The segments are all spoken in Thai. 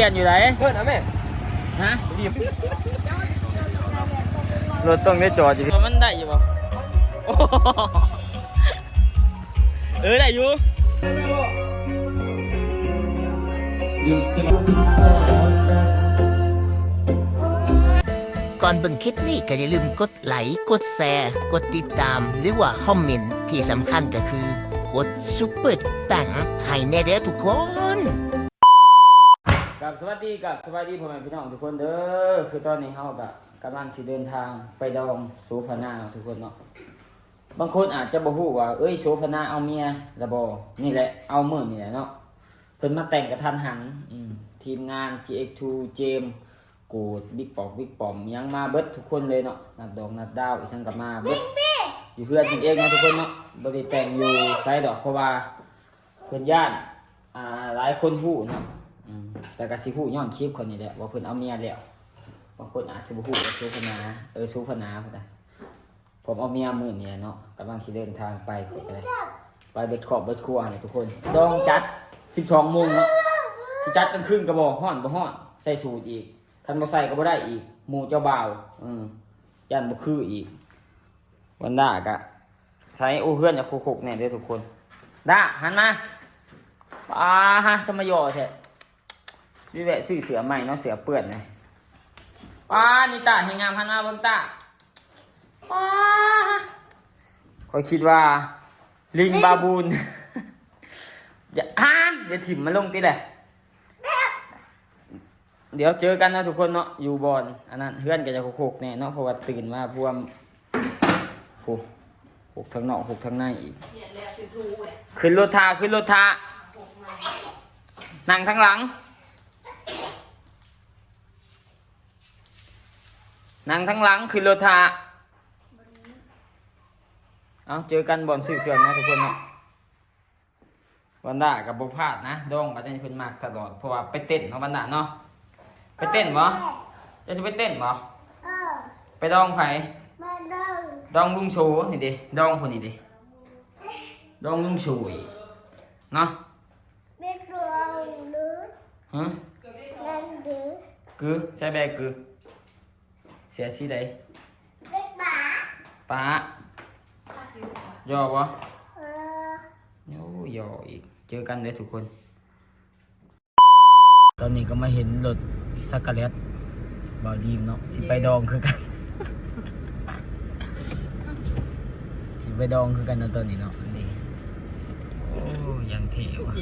เปลี่ยนอยู่ไหนเพื่อนนะแม่ฮะดีรถต้องได้จอดอยู่มันได้อยู่ป่ะโอ้โหเออได้อยู่ก่อนเบิ่งคลิปนี้ก็อย่าลืมกดไลค์กดแชร์กดติดตาม หรือว่าคอมเมนต์ที่สำคัญก็คือ กดซุปเปอร์ตังให้แน่เด้อทุกคน กับสวัสดีกับสวัสดีพ่อแม่พี่น้องทุกคนเด้อคือตอนนี้เฮากับกำลังสิเดินทางไปดองโสพนาเนาทุกคนเนาะบางคนอาจจะบ่ฮู้ว่าเอ้ยโสพนาเอาเมียละบ่นี่แหละเอามื้อนี่แหละเนาะเพิ่นมาแต่งกระทันหันอืมทีมงาน GX2 เจมกูดบิ๊กปอกบิ๊กปอมยังมาเบิดทุกคนเลยเนาะนัดดอกนัดดาวอีสังกับมาเบิดอยู่เพื่อนกันเองนะทุกคนเนาะบ่ได้แต่งอยู่ไสดอกเพราะว่าเพิ่นย่านอ่าหลายคนฮู้เนาะ แต่ก็สิฮู้ย้อนคลิปคนนี้แหละว่าเพิ่นเอาเมียแล้วบางคนอาจสิบ่ฮู้ว่าสูพนาเออสูพนาพุ่นน่ะผมเอาเมียมื้อนี้เนาะกำลังสิเดินทางไปก็ได้ไปเบิดครอบเบิดครัวนี่ทุกคนต้องจัด 12โมงเนาะสิจัดกลางคืนก็บ่ฮ้อนบ่ฮ้อนใส่สูทอีกคันบ่ใส่ก็บ่ได้อีกหมู่เจ้าบ่าวอืมย่านบ่คืออีก วันด้าก็ใช้โอ้เฮือนจะคุกๆแน่เด้อทุกคนด้าหันมาอ่าฮะสมยอแท้ วิแวะซื้อเสือใหม่เนาะเสือเปื้อนเลยป้านี่ตาเฮงงามพันมาเบิ่งตาป้าคอยคิดว่า ลิงบาบูนอย่าฮ่านเดี๋ยวถิ่มมาลงติแหละเดี๋ยวเจอกันนะทุกคนเนาะอยู่บอนอันนั้นเพื่อนก็จะโคกๆแน่เนาะเพราะว่าตื่นมาพวมโอ้หกทั้งนอกหกทั้งในอีก ขึ้นรถทาขึ้นรถทานั่งทั้งหลัง นั่งทั้งหลังคือรถทาเอาเจอกันบอลสื่อเครื่องนะทุกคนเนาะวันด้ากับบพลาดนะดองกันนี้เพิ่นมากตลอดเพราะว่าไปเต้นเนาะวันด้าเนาะไปเต้นบ่จะจะไปเต้นบ่เออไปดองไผมาเดินดองลุงโชนี่ดิดองคนนี้ดิดองลุงโชยเนาะเบ็ดดวงหรือฮะนั่นหรือกือใส่แบกกือ เสียสีใดเบ็ดหมาป้าย่อบ่เออโอ้ยออีก เจอกันเลยทุกคน ตอนนี้ก็มาเห็นรถสักกะเลตบอดีมเนาะสิไปดองคือกัน สิไปดองคือกันเนาะตอนนี้เนาะนี่โอ้ยังเท่ว่ะ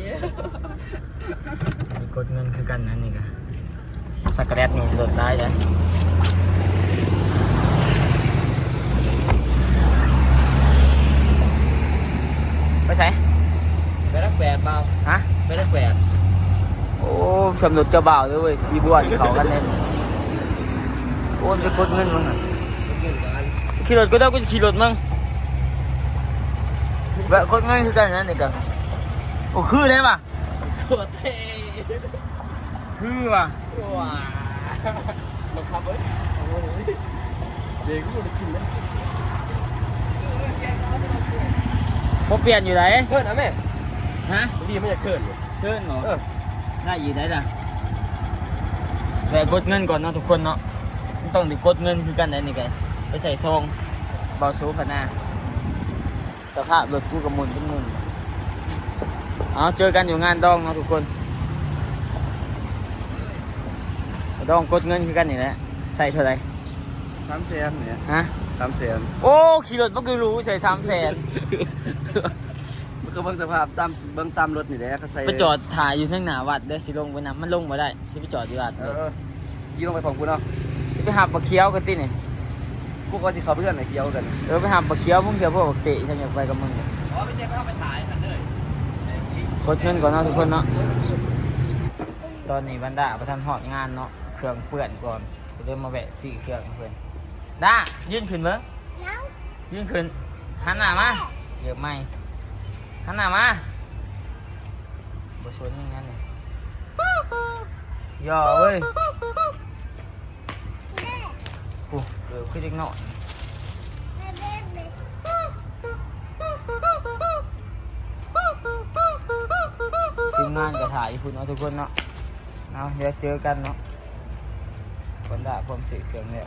มีกดเงินคือกันนะนี่ก็สักกะเลตนี่รถได้จ้ะ ไปใส่ไปรักแปดเปล่าฮะ ไปรักแปดโอ้สำรวจเจ้าบ่าวด้วยเว้ยสีบวนเขากันเล่นโอนไปกดเงินมึงอะขี่รถก็ได้กูจะขี่รถมึงแวะกดเงินคือกันนั่นนี่กันโอ้คือได้ป่ะโคตรเท่คือว่ะว้าบังคับเว้ยเด็กกูจะกินนะ พอเปลี่ยนอยู่ไหนเพื่อนนะแม่ฮะดีไม่อยากเกินเลยเดินเหรอเออได้อยู่ได้จ้ะแวะกดเงินก่อนเนาะทุกคนเนาะมันต้องไดิกดเงินคือกันได้นี่กันไปใส่ซองเบาโซพนาสภาพรถกูกับมุนเป็นมุนเอาเจอกันอยู่งานดองเนาะทุกคนดองกดเงินคือกันนี่แหละใส่เท่าไหร่สามแสนเนี่ยฮะ สามแสนโอ้ขี่รถมันคือรู้ใส่สามแสนมันก็เบิ่งสภาพตามเบิ่งตามรถนี่แหละเขาใส่ไปจอดถ่ายอยู่ทั้งหน้าวัดเด้อสิลงไปนำมันลงมาได้สิไปจอดอยู่วัดเอเด้ออยี่ลงไปของกูเนาะสิไปหาปลาเคี้ยวกันตินี่กูก็จะเข้าเพื่อนไหนเกี่ยวกันเออไปหาปลาเคี้ยวมึงเดี๋ยวพวกบักเตะฉันอยากไปกับมึงอ๋อไปเจ๊เข้าไปถ่ายกันเลยกดเงินก่อนเนาะทุกคนเนาะตอนนี้บรรดาประธานหอดงานเนาะเครื่องเปื่อนก่อนก็เลยมาแวะซื้อเครื่องเพื่อน ด้ายื่นขึ้นมั้งน้องยื่นขึ้นหันหน้ามาเดี๋ยวไม่หันหน้ามาบชวนอย่างนั้นเลยย่อเว้ยโอ้เดี๋ยวขึ้นเล็กน้อยแม่เบ็ดเบ็ดทีมงานก็ถ่ายอยู่พุ่นเนาะทุกคนเนาะงเอาเดี๋ยวเจอกันเนาะคนด่าความสื่อเครื่องเนี่ย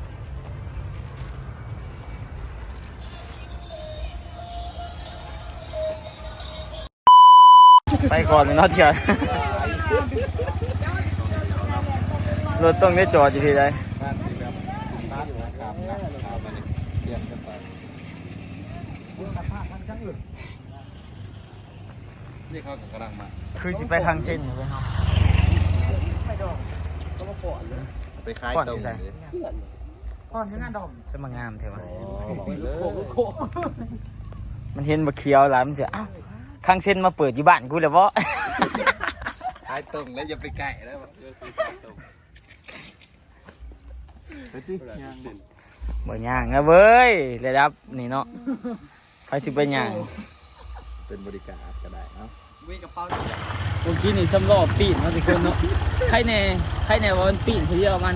ไปก่อนเลยเนาะเถียนรถต้องได้จอดอยู่ที่ใดบ้านที่แบบตาอยู่นะครับนะถามมาเนี่ยเรียนกันไปนี่เขากำลังมา คือสิไปทางเส้นอยู่ไปเฮาไปขายก่อนตรงที่ใส่เลยพ่อใช้งานดอมจะมางามเถอะวะมันเห็นบ่เขียวหลายมันเสียอ้าว ทางเส้นมาเปิดอยู่บ้านกูแล้วบ่ขายตรงแล้วอย่าไปไก่แล้วอย่าไปขายตรงไปที่ยางบ่ย่างนะเว้ยระดับนี่เนาะไปสิไปย่าง เป็นบริการก็ได้เนาะเมื่อกี้นี่สำรอบปีนเนาะทุกคนเนาะใครแน่ใครแน่ว่ามันปีนคนเดียวมัน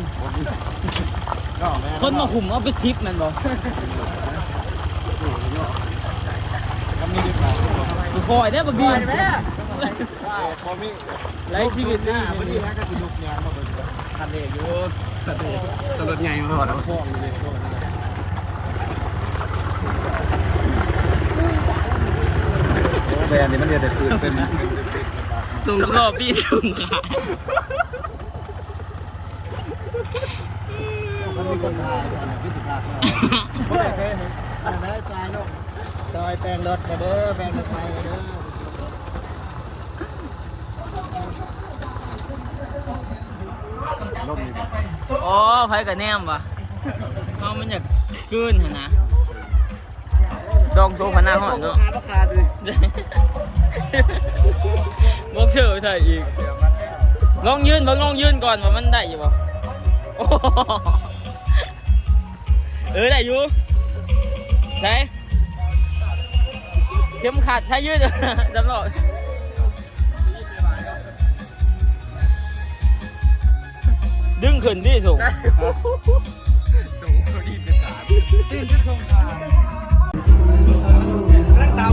ก็แม่คนมาหุ่มเอาไปซิปมันบ่ก็มีดีกว่ากู คอยได้บ่ดีพอมีไรชีวิตหนี่น้าวันนี้นะก็สิลุกยางมาเบิ่งคันเอกอยู่ตลอดใหญ่มาหมดแล้วพ่องเลยแบรนด์นี้มันเรียนแต่คืนเป็นสำรอบปีนสูงขามันมีคนถ่ายอันนี้พิธีการเขาได้เคยเห็นอันนั้นจ่ายลูก ซอยแปลงรถมาเด้อแปลงรถไฟเด้อล่มนี่บ่อ๋อไผกับแนมวะเอามันอยากเกินหั่นนะ ดองโซฟาหน้าห้อยเนาะราคาดิบอกเชื่อไปถ่ายอีก ลองยืนบิ่งลองยืนก่อนว่ามันได้อยู่บ่โอ้เออได้อยู่ใช่ เข็มขัดใช้ยืดจำลองดึงขึ้นที่สูง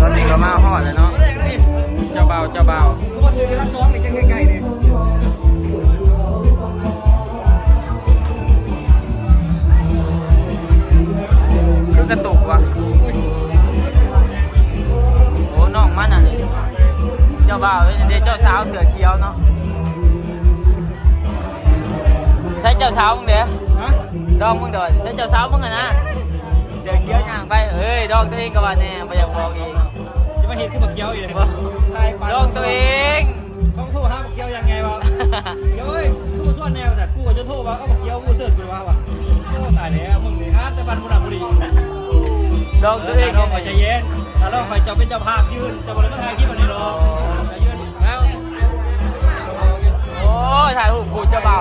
ตอนนี้ก็มา ดองมึงเดี๋ยวใส่เจ้าสาวมึงอะนะเสือเขียวย่างไปเอ้ยดองตัวเองก็ว่าแน่ไม่อยากบอกเองจะมาเห็นขึ้นมาเกี้ยวอีกเลยว่าทายปันดองตัวเองต้องโทรหาบักเกี้ยวยังไงวะเกี้ยวเอ้ยกูมาส่วนแนวแต่กูก็จะโทรว่าเอาบักเกี้ยวกูเสิร์ชกูว่าวะโอ้ตายแล้วมึงนี่ฮะแต่บันบุรีบุรีดองเอตัวอเองเราคอยใจเย็นถ้าเราคอยจะเป็นเจ้าภาพยืนจะบริมาถ่ายคลิปอันนี้หรอกจะยืนแล้วโอ้ยถ่ายรูปกูเจ้าบ่า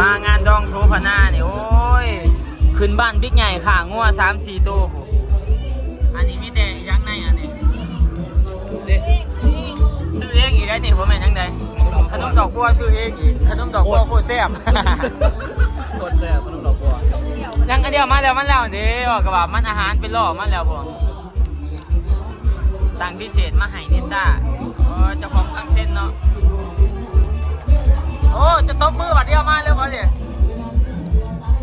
มางานดองโซพนาเนี่ยโอ้ย ขึ้นบ้านบิ๊กใหญ่ค่ะงัวสามสี่ตัวผู้อันนี้มีแต่ยักษ์ในอันนี้เด็ซื้อเองอีกได้นี่ผมเห็นยังไงขนมดอกบัวซื้อเองอีกขนมดอกบัวโคตรแซ่บโคตรแซ่บขนมดอกบัวยังอันเดียวมาแล้วมันแล้วเด้ออกกระบะมันอาหารเป็นล่อมันแล้วพวก สั่งพิเศษมาให้นิต้าโอ้เจ้าของทางเส้นเนาะ โอ้ จะตบมือบัดเดียวมาเร็วก่อนเลย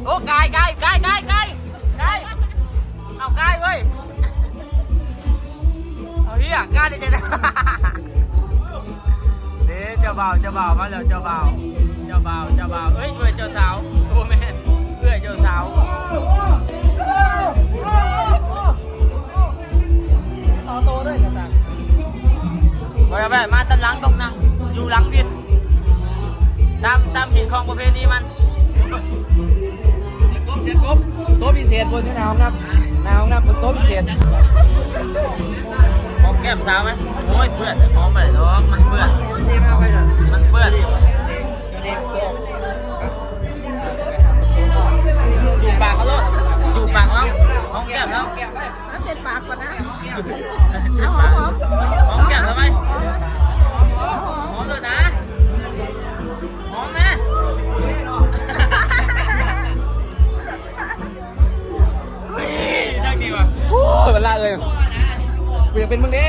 โอ้กายกายกายกายกายกายเอากายเว้ย เอาเฮียกายได้ใจนะเด้เจ้าบ่าวเจ้าบ่าวมาแล้วเจ้าบ่าว เจ้าบ่าวเจ้าบ่าวเอ้ยเอ้ยเจ้าสาวโอ้แม่นเอ้ยเจ้าสาว แบบมาตำหลังตรงนั่งอยู่หลังดินตามตามหินของประเพณีมันเสียกบเสียกบโต๊ะพิเศษบนที่หนาวนับหนาวนับบนโต๊ะพิเศษหอมแก้มสาวไหมโอ้ยเปื้อนหอมไปหรอกมันเปื้อนนี่มาไปเลยมันเปื้อนจูบปากเขาโลด จูบปากแล้วหอมแก้มแล้วเอาเจ็จปากก่อนนะหอมหอมหอมแก้มทำไมหอมเลยนะหอมไหมเฮ้ยช่างดีว่ะโอ้ยมันละเลยกูอยากเป็นมึงดิ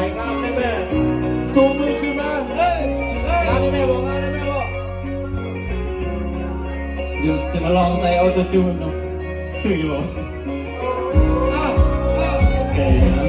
ไปงามได้แม่สูมือขึ้นมาเฮ้ยงานแม่บอกงานแม่บอกเดี๋ยวจะมาลองใส่ออโตจูนเนาะถืออยู่โอเค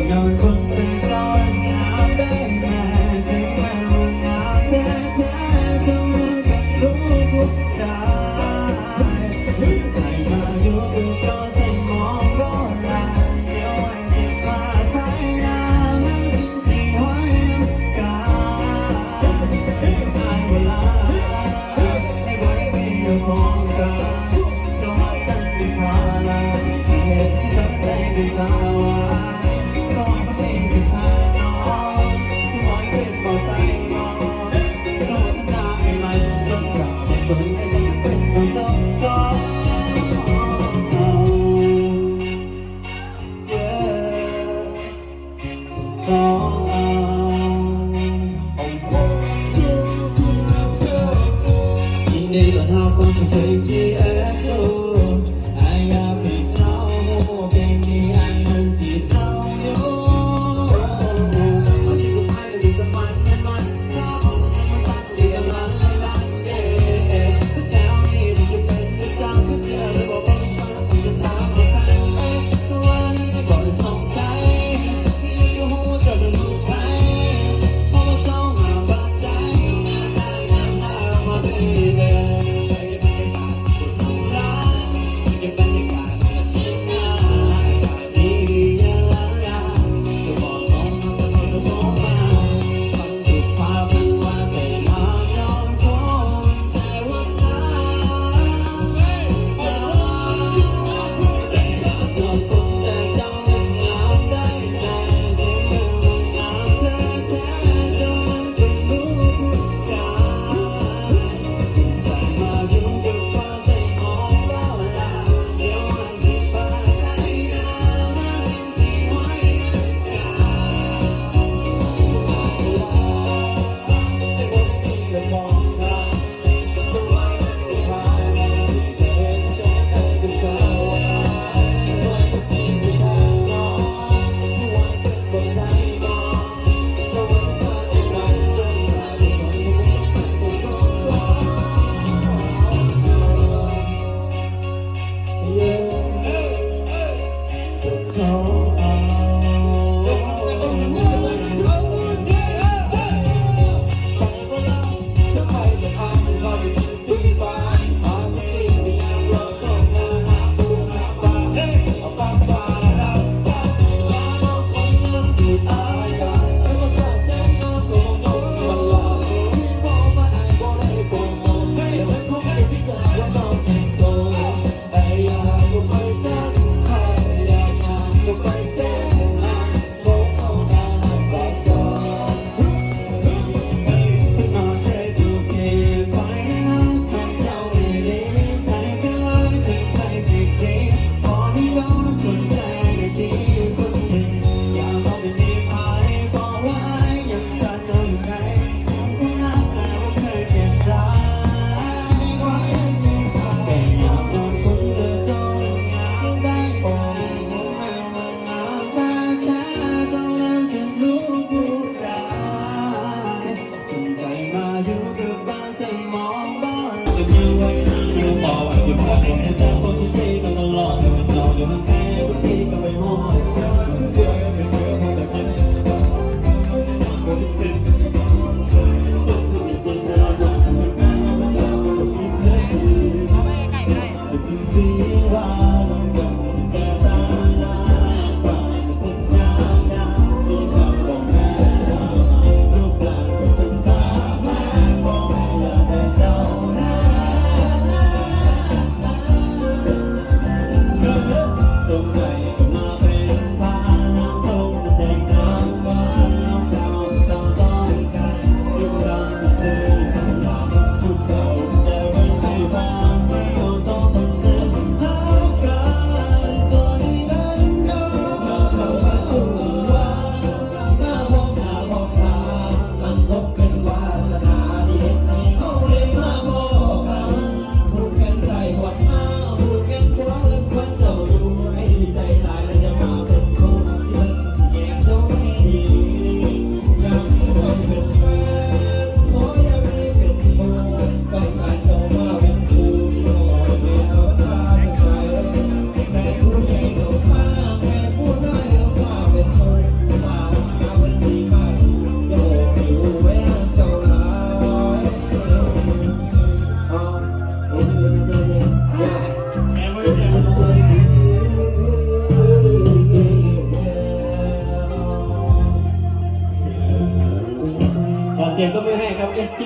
Natal.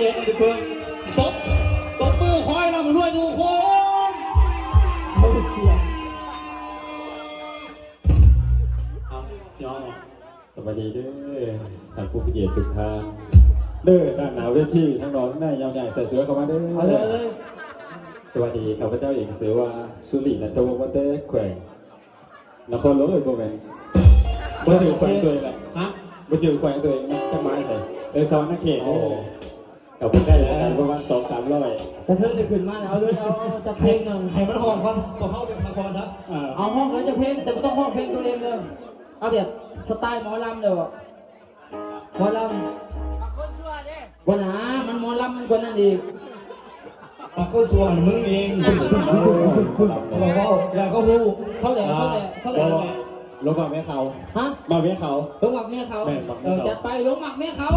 ครับ S T N ทุกคนตบตบมือคอยเรามาด้วยทุกคนเอาเสียงสวัสดีเด้อท่านผู้เกียรติทุกท่านเด้อด้านหนาวเวทีทั้งน้องได้ยาวใหญ่ใส่เสื้อเข้ามาเด้อเอาเลยเลยสวัสดีข้าพเจ้าเอกเสือว่าสุรินันทวงศ์วัดเตอแขวงนครหลวงเลยโบแมนบ่ถือแขวงตัวเองแหละฮะบ่ถือแขวงตัวเองนะจะไม้ใส่เลยซ้อนนักเขตเลย กับผมได้แล้วกันประมาณสองสามร้อยแต่เธอจะขึ้นมาเอาเลยเอาเอาจะเพลงหนึ่งให้มันห้องก่อนก็เข้าเป็นละครนะอ่าเอาห้องแล้วจะเพลงแต่ไม่ต้องห้องเพลงตัวเองเลยเอาแบบสไตล์หมอลำเดี๋ยวหมอลำวันหามันหมอลำมันกว่านั้นอีกปากก็ชวนมึงเองคุณบอกว่าแล้วก็รู้เขาแหล่เขาแหล่เขาแหล่ลงมาแม่เขาฮะมาแม่เขาลงหมักแม่เขาแม่หมักเอแม่อเขาจัดไปลงหมักแม่เขา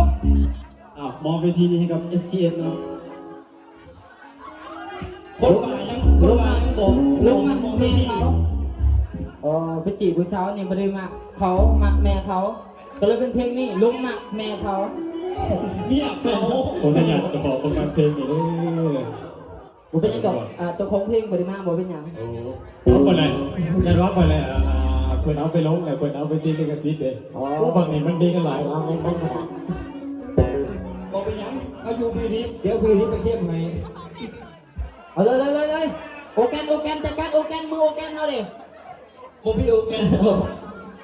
อ้าวมองไปทีนี้ให้กับ S T N เนาะคนฝ่ายยังคนฝ่ายยังบอกลงหมักแม่เขาอ๋อไปจีบผู้สาวเนี่ยไม่ได้หมักเขาหมักแม่เขา ก็เลยเป็นเพลงนี้ลงหมักแม่เขาเมียเขาผมอยากจะขอประกันเพลงนี้เด้อผมเป็นยังกับอ่าเจ้าของเพลงบริมาบ่เป็นหยังโอ้เอาไปเลยยันว่าไปเลยอ่าเพิ่นเอาไปลงเลยเพิ่นเอาไปตีลิขสิทธิ์เด้โอ้บางนี่มันดีกันหลายบอก ไปยังเอาอยู่ปีนี้เดี๋ยวปีนี้ไปเทียบไงเอาเลยเลยเลยเลยโอแกนโอแกนจัดการโอแกนมือโอแกนเขาดิผมพี่โอแกน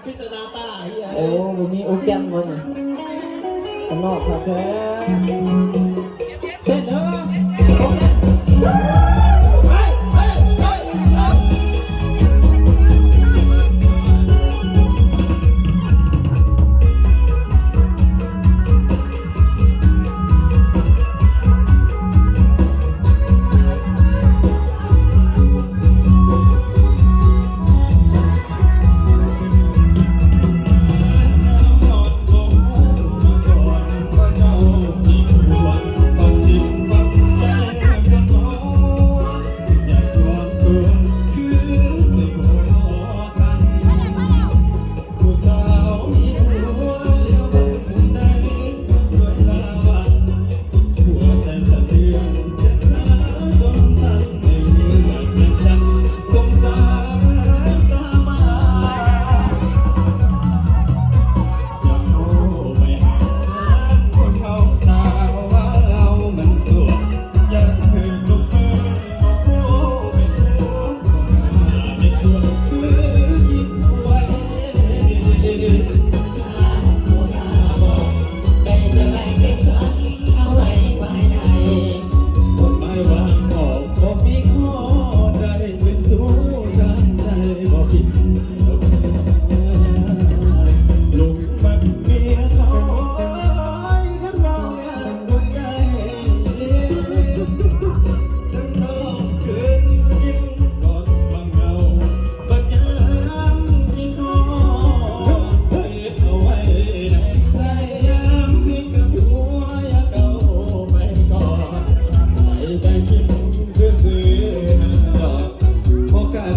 พิจารณาตาเฮียโอ้วันนี้โอแกนมันข้างนอกครับแท้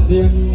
Gracias.